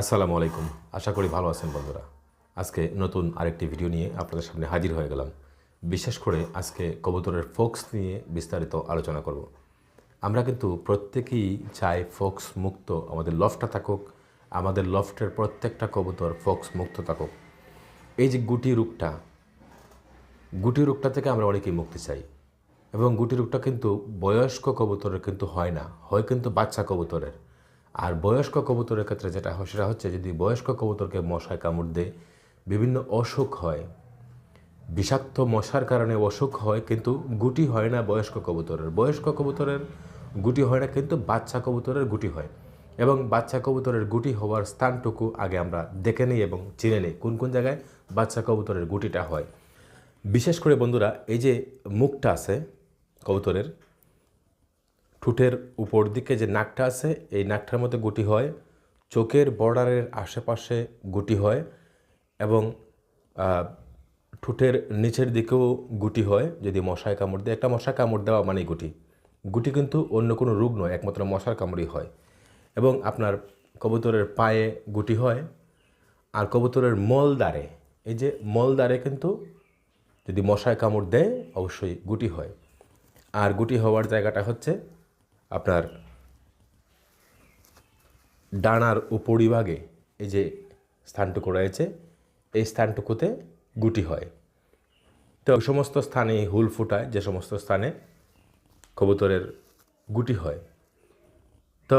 আসসালামু আলাইকুম। আশা করি ভালো আছেন বন্ধুরা। আজকে নতুন আরেকটি ভিডিও নিয়ে আপনাদের সামনে হাজির হয়ে গেলাম। বিশেষ করে আজকে কবুতরের ফোক্স নিয়ে বিস্তারিত আলোচনা করব। আমরা কিন্তু প্রত্যেকেই চাই ফোক্স মুক্ত আমাদের লফটা থাকুক, আমাদের লফটের প্রত্যেকটা কবুতর ফোক্স মুক্ত থাকুক। এই যে গুটি রোগটা গুটি রোগটা থেকে আমরা অনেকেই মুক্তি চাই। এবং গুটি রোগটা কিন্তু বয়স্ক কবুতরের কিন্তু হয় না, হয় কিন্তু বাচ্চা কবুতরের। আর বয়স্ক কবুতরের ক্ষেত্রে যেটা হয়, সেটা হচ্ছে যদি বয়স্ক কবুতরকে মশায় কামড় দেয়, বিভিন্ন অসুখ হয়। বিষাক্ত মশার কারণে অসুখ হয়, কিন্তু গুটি হয় না বয়স্ক কবুতরের। বয়স্ক কবুতরের গুটি হয় না, কিন্তু বাচ্চা কবুতরের গুটি হয়। এবং বাচ্চা কবুতরের গুটি হওয়ার স্থানটুকু আগে আমরা দেখে নিই এবং চিনে নিই, কোন কোন জায়গায় বাচ্চা কবুতরের গুটিটা হয়। বিশেষ করে বন্ধুরা, এই যে মুখটা আছে কবুতরের ঠোঁটের উপর দিকে যে নাকটা আছে, এই নাকটার মধ্যে গুটি হয়। চোখের বর্ডারের আশেপাশে গুটি হয় এবং ঠোঁটের নিচের দিকেও গুটি হয়, যদি মশায় কামড় দেয়। একটা মশা কামড় দেওয়া মানেই গুটি। গুটি কিন্তু অন্য কোনো রোগ নয়, একমাত্র মশার কামড়ই হয়। এবং আপনার কবুতরের পায়ে গুটি হয় আর কবুতরের মলদারে এই যে মলদারে কিন্তু যদি মশায় কামড় দেয়, অবশ্যই গুটি হয়। আর গুটি হওয়ার জায়গাটা হচ্ছে আপনার ডানার উপরিভাগে এই যে স্থানটুকু রয়েছে, এই স্থানটুকুতে গুটি হয়। তো ওই সমস্ত স্থানে হুল ফুটায়, যে সমস্ত স্থানে কবুতরের গুটি হয়। তো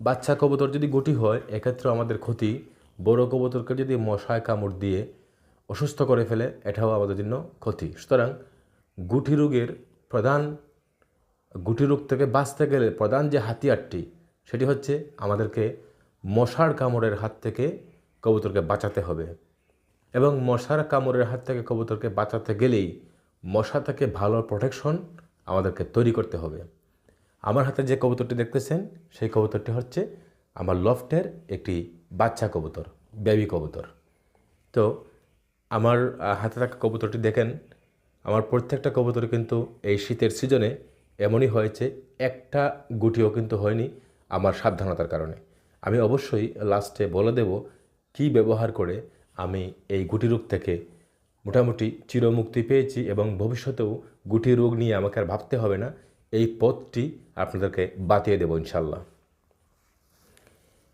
বাচ্চা কবুতর যদি গুটি হয়, এক্ষেত্রে আমাদের ক্ষতি, বড় কবুতরকে যদি মশায় কামড় দিয়ে অসুস্থ করে ফেলে, এটাও আমাদের জন্য ক্ষতি। সুতরাং গুটি রোগের প্রধান গুটি রোগ থেকে বাঁচতে গেলে প্রধান যে হাতিয়ারটি, সেটি হচ্ছে আমাদেরকে মশার কামড়ের হাত থেকে কবুতরকে বাঁচাতে হবে। এবং মশার কামড়ের হাত থেকে কবুতরকে বাঁচাতে গেলেই মশা থেকে ভালো প্রোটেকশন আমাদেরকে তৈরি করতে হবে। আমার হাতে যে কবুতরটি দেখতেছেন, সেই কবুতরটি হচ্ছে আমার লফটের একটি বাচ্চা কবুতর বেবি কবুতর। তো আমার হাতে থাকা কবুতরটি দেখেন, আমার প্রত্যেকটা কবুতর কিন্তু এই শীতের সিজনে এমনই হয়েছে, একটা গুটিও কিন্তু হয়নি আমার সাবধানতার কারণে। আমি অবশ্যই লাস্টে বলে দেব কি ব্যবহার করে আমি এই গুটি রোগ থেকে মোটামুটি চিরমুক্তি পেয়েছি এবং ভবিষ্যতেও গুটি রোগ নিয়ে আমাকে আর ভাবতে হবে না। এই পথটি আপনাদেরকে বাতিয়ে দেবো ইনশাল্লাহ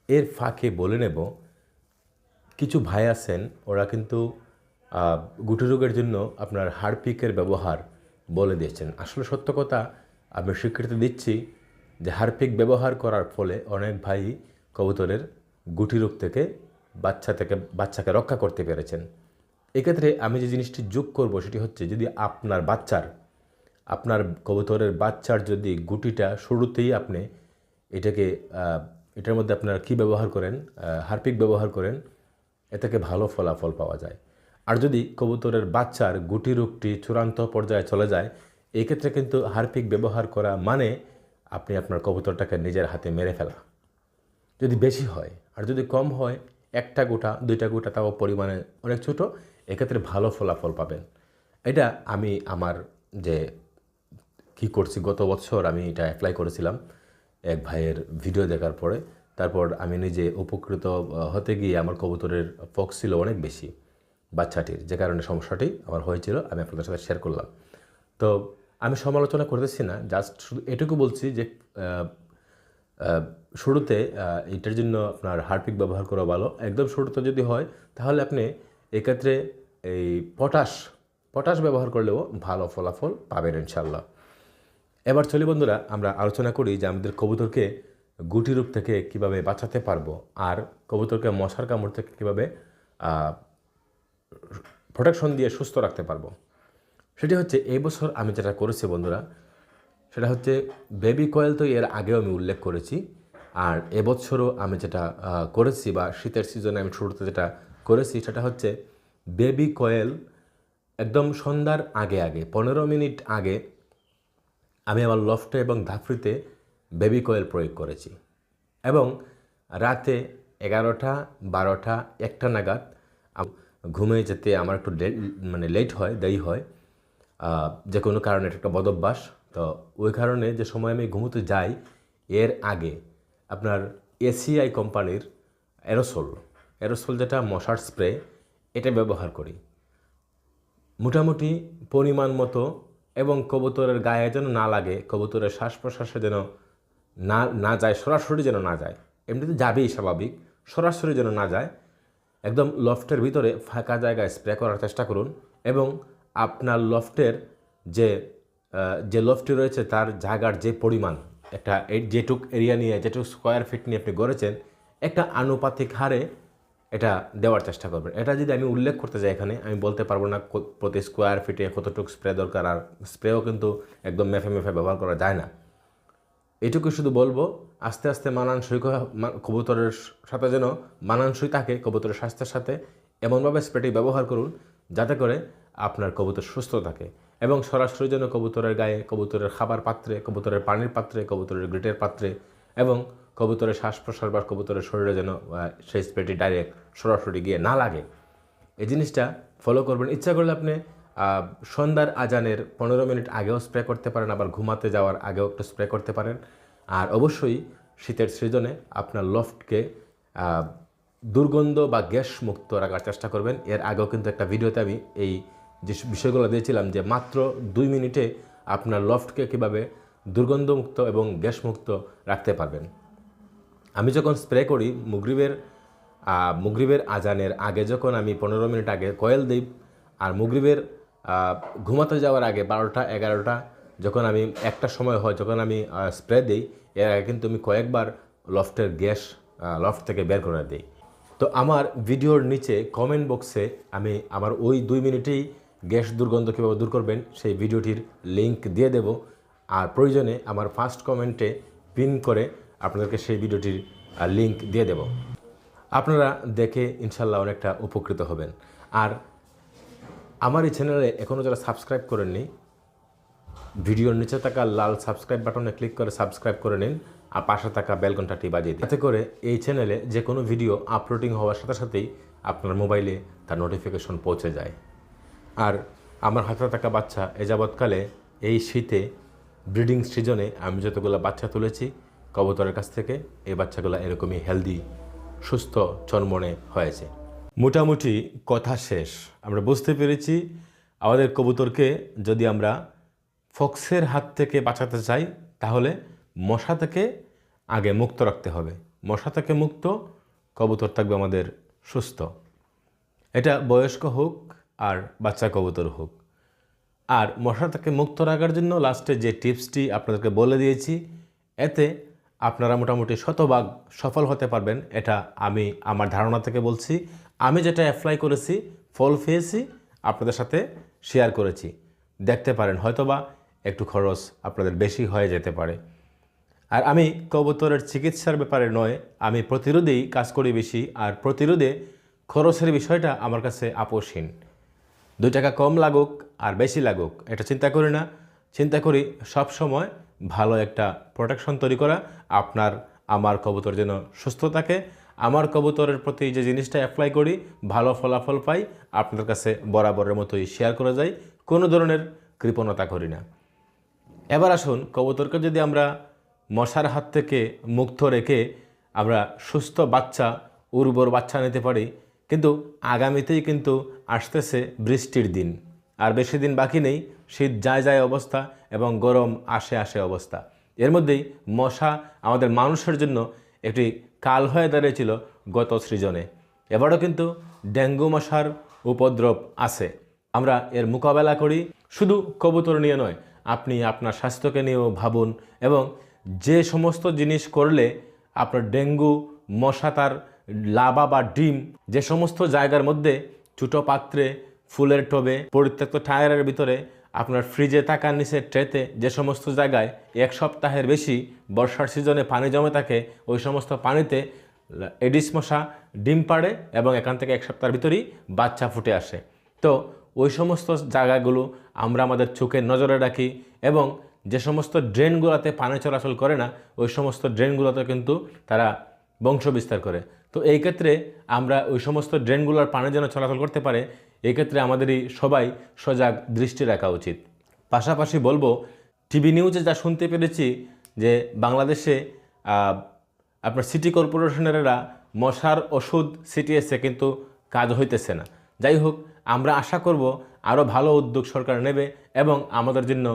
এর ফাঁকে বলে নেব, কিছু ভাই আছেন, ওরা কিন্তু গুটি রোগের জন্য আপনার হারপিকের ব্যবহার বলে দিয়েছেন। আসলে সত্য কথা আমি স্বীকৃতি দিচ্ছি যে হারপিক ব্যবহার করার ফলে অনেক ভাই কবুতরের গুটি রোগ থেকে বাচ্চা থেকে, বাচ্চাকে রক্ষা করতে পেরেছেন। এক্ষেত্রে আমি যে জিনিসটি যোগ করব সেটি হচ্ছে যদি আপনার বাচ্চার, আপনার কবুতরের বাচ্চার যদি গুটিটা শুরুতেই আপনি এটাকে এটার মধ্যে আপনারা কি ব্যবহার করেন হারপিক ব্যবহার করেন, এ থেকে ভালো ফলাফল পাওয়া যায়। আর যদি কবুতরের বাচ্চার গুটি রোগটি চূড়ান্ত পর্যায়ে চলে যায় এক্ষেত্রে কিন্তু হারপিক ব্যবহার করা মানে আপনি আপনার কবুতরটাকে নিজের হাতে মেরে ফেলা। যদি বেশি হয় আর যদি কম হয়, একটা গোটা, দুইটা গোটা তাও পরিমাণে অনেক ছোট, এক্ষেত্রে ভালো ফলাফল পাবেন। এটা আমি আমার যে কি করছি, গত বছর আমি এটা অ্যাপ্লাই করেছিলাম এক ভাইয়ের ভিডিও দেখার পরে। তারপর আমি নিজে উপকৃত হতে গিয়ে আমার কবুতরের ফক্স ছিল অনেক বেশি, বাচ্চাটির। যে কারণে সমস্যাটি আমার হয়েছিল, আমি আপনাদের সাথে শেয়ার করলাম। তো আমি সমালোচনা করতেছি না জাস্ট শুধু এটুকু বলছি যে শুরুতে এটার জন্য আপনার হারপিক ব্যবহার করা ভালো। একদম শুরুতে যদি হয়, তাহলে আপনি এক্ষেত্রে এই পটাশ পটাশ ব্যবহার করলেও ভালো ফলাফল পাবেন ইনশাল্লাহ এবার চলি বন্ধুরা, আমরা আলোচনা করি যে আমাদের কবুতরকে গুটি রোগ থেকে কীভাবে বাঁচাতে পারব, আর কবুতরকে মশার কামড় থেকে কীভাবে প্রোটেকশন দিয়ে সুস্থ রাখতে পারব। সেটি হচ্ছে এই বছর আমি যেটা করেছি বন্ধুরা, সেটা হচ্ছে বেবি কয়েল তো এর আগেও আমি উল্লেখ করেছি, আর এবছরও আমি যেটা করেছি বা শীতের সিজনে আমি শুরুতে যেটা করেছি সেটা হচ্ছে বেবি কয়েল একদম সন্ধ্যার আগে আগে, পনেরো মিনিট আগে আমি আমার লফটে এবং ধাফরিতে বেবি কয়েল প্রয়োগ করেছি এবং রাতে এগারোটা, বারোটা, একটা নাগাদ ঘুমিয়ে যেতে আমার একটু মানে লেট হয়, দেরি হয়। যে কোনো কারণে এটা একটা বদভ্যাস তো ওই কারণে যে সময় আমি ঘুমোতে যাই, এর আগে আপনার এসিআই কোম্পানির অ্যারোসোল অ্যারোসোল যেটা মশার স্প্রে এটা ব্যবহার করি। মোটামুটি পরিমাণ মতো এবং কবুতরের গায়ে যেন না লাগে, কবুতরের শ্বাস প্রশ্বাসে যেন না না যায়, সরাসরি যেন না যায়। এমনিতে যাবেই স্বাভাবিক, সরাসরি যেন না যায়। একদম লফটের ভিতরে ফাঁকা জায়গায় স্প্রে করার চেষ্টা করুন এবং আপনার লফটের যে যে লফটি রয়েছে তার জায়গার যে পরিমাণ, একটা যেটুক এরিয়া নিয়ে, যেটুক স্কোয়ার ফিট নিয়ে আপনি গড়েছেন, একটা আনুপাতিক হারে এটা দেওয়ার চেষ্টা করবেন। এটা যদি আমি উল্লেখ করতে যাই এখানে, আমি বলতে পারব না প্রতি স্কোয়ার ফিটে কতটুকু স্প্রে দরকার, আর স্প্রেও কিন্তু একদম মেফে মেফে ব্যবহার করা যায় না। এটুকু শুধু বলব, আস্তে আস্তে মানানসই কবুতরের সাথে যেন মানানসই থাকে কবুতরের স্বাস্থ্যের সাথে, এমনভাবে স্প্রেটি ব্যবহার করুন যাতে করে আপনার কবুতর সুস্থ থাকে এবং সরাসরি যেন কবুতরের গায়ে, কবুতরের খাবার পাত্রে, কবুতরের পানির পাত্রে, কবুতরের গ্রিটের পাত্রে এবং কবুতরের শ্বাস প্রশ্বাস বা কবুতরের শরীরে যেন সেই স্প্রেটি ডাইরেক্ট সরাসরি গিয়ে না লাগে। এই জিনিসটা ফলো করবেন। ইচ্ছা করলে আপনি সন্ধ্যার আজানের পনেরো মিনিট আগেও স্প্রে করতে পারেন, আবার ঘুমাতে যাওয়ার আগেও একটু স্প্রে করতে পারেন। আর অবশ্যই শীতের সিজনে আপনার লফটকে দুর্গন্ধ বা গ্যাস মুক্ত রাখার চেষ্টা করবেন। এর আগেও কিন্তু একটা ভিডিওতে আমি এই যে বিষয়গুলো দিয়েছিলাম যে মাত্র দুই মিনিটে আপনার লফটকে কীভাবে দুর্গন্ধমুক্ত এবং গ্যাসমুক্ত রাখতে পারবেন। আমি যখন স্প্রে করি, মুগরিবের মুগরিবের আজানের আগে যখন আমি পনেরো মিনিট আগে কয়েল দিই আর মুগরিবের ঘুমাতে যাওয়ার আগে বারোটা, এগারোটা, যখন আমি একটা সময় হয় যখন আমি স্প্রে দিই, এর আগে কিন্তু আমি কয়েকবার লফটের গ্যাস লফট থেকে বের করে দিই। তো আমার ভিডিওর নিচে কমেন্ট বক্সে আমি আমার ওই দুই মিনিটেই গ্যাস দুর্গন্ধ কীভাবে দূর করবেন, সেই ভিডিওটির লিংক দিয়ে দেব। আর প্রয়োজনে আমার ফার্স্ট কমেন্টে পিন করে আপনাদেরকে সেই ভিডিওটির লিংক দিয়ে দেব। আপনারা দেখে ইনশাল্লাহ অনেকটা উপকৃত হবেন। আর আমার এই চ্যানেলে এখনও যারা সাবস্ক্রাইব করেননি, ভিডিওর নিচে থাকা লাল সাবস্ক্রাইব বাটনে ক্লিক করে সাবস্ক্রাইব করে নিন, আর পাশে থাকা বেল ঘন্টাটি বাজিয়ে দিন। যাতে করে এই চ্যানেলে যে কোনো ভিডিও আপলোডিং হওয়ার সাথে সাথেই আপনার মোবাইলে তার নোটিফিকেশন পৌঁছে যায়। আর আমার হাতে থাকা বাচ্চা এ যাবৎকালে এই শীতে ব্রিডিং সিজনে আমি যতগুলো বাচ্চা তুলেছি, কবুতরের কাছ থেকে এই বাচ্চাগুলো এরকমই হেলদি, সুস্থ চনমনে হয়েছে। মোটামুটি কথা শেষ। আমরা বুঝতে পেরেছি আমাদের কবুতরকে যদি আমরা ফক্সের হাত থেকে বাঁচাতে চাই, তাহলে মশা থেকে আগে মুক্ত রাখতে হবে। মশা থেকে মুক্ত, কবুতর থাকবে আমাদের সুস্থ। এটা বয়স্ক হোক আর বাচ্চা কবুতর হোক। আর মশা থেকে মুক্ত রাখার জন্য লাস্টে যে টিপসটি আপনাদেরকে বলে দিয়েছি, এতে আপনারা মোটামুটি শতভাগ সফল হতে পারবেন, এটা আমি আমার ধারণা থেকে বলছি। আমি যেটা অ্যাপ্লাই করেছি, ফল পেয়েছি আপনাদের সাথে শেয়ার করেছি। দেখতে পারেন, হয়তোবা একটু খরচ আপনাদের বেশি হয়ে যেতে পারে। আর আমি কবুতরের চিকিৎসার ব্যাপারে নয়, আমি প্রতিরোধেই কাজ করি বেশি, আর প্রতিরোধে খরচের বিষয়টা আমার কাছে আপোষহীন। দুই টাকা কম লাগুক আর বেশি লাগুক, এটা চিন্তা করি না। চিন্তা করি সব সময় ভালো একটা প্রোটেকশন তৈরি করা, আপনার, আমার কবুতর যেন সুস্থ থাকে। আমার কবুতরের প্রতি যে জিনিসটা অ্যাপ্লাই করি, ভালো ফলাফল পাই আপনার কাছে বরাবরের মতোই শেয়ার করা যায় কোনো ধরনের কৃপণতা করি না। এবার আসুন, কবুতরকে যদি আমরা মশার হাত থেকে মুক্ত রেখে আমরা সুস্থ বাচ্চা, উর্বর বাচ্চা নিতে পারি কিন্তু আগামীতেই কিন্তু আসতেছে বৃষ্টির দিন। আর বেশি দিন বাকি নেই, শীত যায় যায় অবস্থা এবং গরম আসে আসে অবস্থা। এর মধ্যেই মশা আমাদের মানুষের জন্য একটি কাল হয়ে দাঁড়িয়েছিল গত সৃজনে। এবারও কিন্তু ডেঙ্গু মশার উপদ্রব আছে। আমরা এর মোকাবেলা করি, শুধু কবুতর নিয়ে নয়, আপনি আপনার স্বাস্থ্যকে নিয়েও ভাবুন এবং যে সমস্ত জিনিস করলে আপনার ডেঙ্গু মশা তার লাবা বা ডিম, যে সমস্ত জায়গার মধ্যে ছোটো পাত্রে ফুলের টবে, পরিত্যক্ত টায়ারের ভিতরে আপনার ফ্রিজে থাকার নিচে ট্রেতে যে সমস্ত জায়গায় এক সপ্তাহের বেশি বর্ষার সিজনে পানি জমে থাকে, ওই সমস্ত পানিতে এডিস মশা ডিম পাড়ে এবং এখান থেকে এক সপ্তাহের ভিতরেই বাচ্চা ফুটে আসে। তো ওই সমস্ত জায়গাগুলো আমরা আমাদের চোখে নজরে রাখি এবং যে সমস্ত ড্রেনগুলোতে পানি চলাচল করে না, ওই সমস্ত ড্রেনগুলোতে কিন্তু তারা বংশ বিস্তার করে। তো এই ক্ষেত্রে আমরা ওই সমস্ত ড্রেনগুলোর পানি যেন চলাচল করতে পারে, এই ক্ষেত্রে আমাদেরই সবাই সজাগ দৃষ্টি রাখা উচিত। পাশাপাশি বলব টিভি নিউজে যা শুনতে পেরেছি যে বাংলাদেশে আপনার সিটি কর্পোরেশনেরা মশার ওষুধ ছিটিয়েছে কিন্তু কাজ হইতেছে না। যাই হোক, আমরা আশা করব আরও ভালো উদ্যোগ সরকার নেবে এবং আমাদের জন্য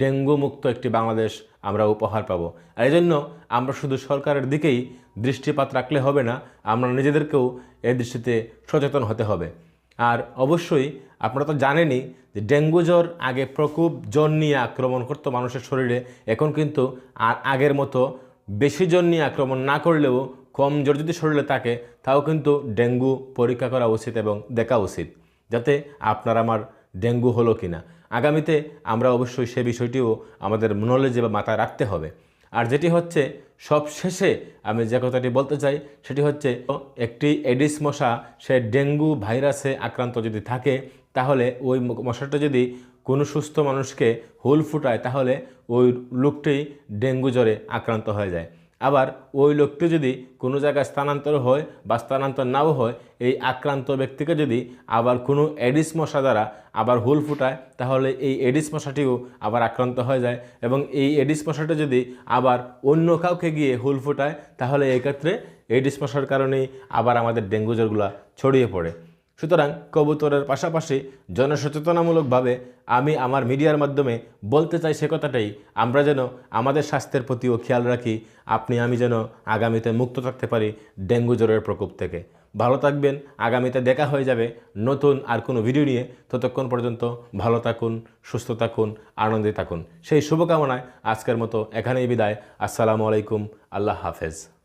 ডেঙ্গু মুক্ত একটি বাংলাদেশ আমরা উপহার পাবো। এই জন্য আমরা শুধু সরকারের দিকেই দৃষ্টিপাত রাখলে হবে না, আমরা নিজেদেরকেও এই দৃষ্টিতে সচেতন হতে হবে। আর অবশ্যই আপনারা তো জানেনই যে ডেঙ্গু জ্বর আগে প্রকোপ জ্বর নিয়ে আক্রমণ করতো মানুষের শরীরে, এখন কিন্তু আর আগের মতো বেশি জ্বর নিয়ে আক্রমণ না করলেও কম জ্বর যদি শরীরে থাকে, তাও কিন্তু ডেঙ্গু পরীক্ষা করা উচিত এবং দেখা উচিত, যাতে আপনার আমার ডেঙ্গু হলো কিনা। আগামীতে আমরা অবশ্যই সে বিষয়টিও আমাদের নলেজে বা মাথায় রাখতে হবে। আর যেটি হচ্ছে সব শেষে আমি যে কথাটি বলতে চাই, সেটি হচ্ছে একটি এডিস মশা, সে ডেঙ্গু ভাইরাসে আক্রান্ত যদি থাকে, তাহলে ওই মশাটা যদি কোনো সুস্থ মানুষকে হুল ফুটায়, তাহলে ওই লোকটি ডেঙ্গু জ্বরে আক্রান্ত হয়ে যায়। আবার ওই লোকটি যদি কোনো জায়গায় স্থানান্তর হয় বা স্থানান্তর নাও হয়, এই আক্রান্ত ব্যক্তিকে যদি আবার কোনো এডিস মশা দ্বারা আবার হুল ফুটায়, তাহলে এই এডিস মশাটিও আবার আক্রান্ত হয়ে যায় এবং এই এডিস মশাটা যদি আবার অন্য কাউকে গিয়ে হুল ফুটায়, তাহলে এক্ষেত্রে এডিস মশার কারণেই আবার আমাদের ডেঙ্গু জ্বরগুলো ছড়িয়ে পড়ে। সুতরাং কবুতরের পাশাপাশি জনসচেতনামূলকভাবে আমি আমার মিডিয়ার মাধ্যমে বলতে চাই সে কথাটাই, আমরা যেন আমাদের স্বাস্থ্যের প্রতিও খেয়াল রাখি, আপনি, আমি যেন আগামীতে মুক্ত থাকতে পারি ডেঙ্গু জ্বরের প্রকোপ থেকে। ভালো থাকবেন, আগামীতে দেখা হয়ে যাবে নতুন আর কোনো ভিডিও নিয়ে। ততক্ষণ পর্যন্ত ভালো থাকুন, সুস্থ থাকুন, আনন্দে থাকুন। সেই শুভকামনায় আজকের মতো এখানেই বিদায়। আসসালামু আলাইকুম, আল্লাহ হাফেজ।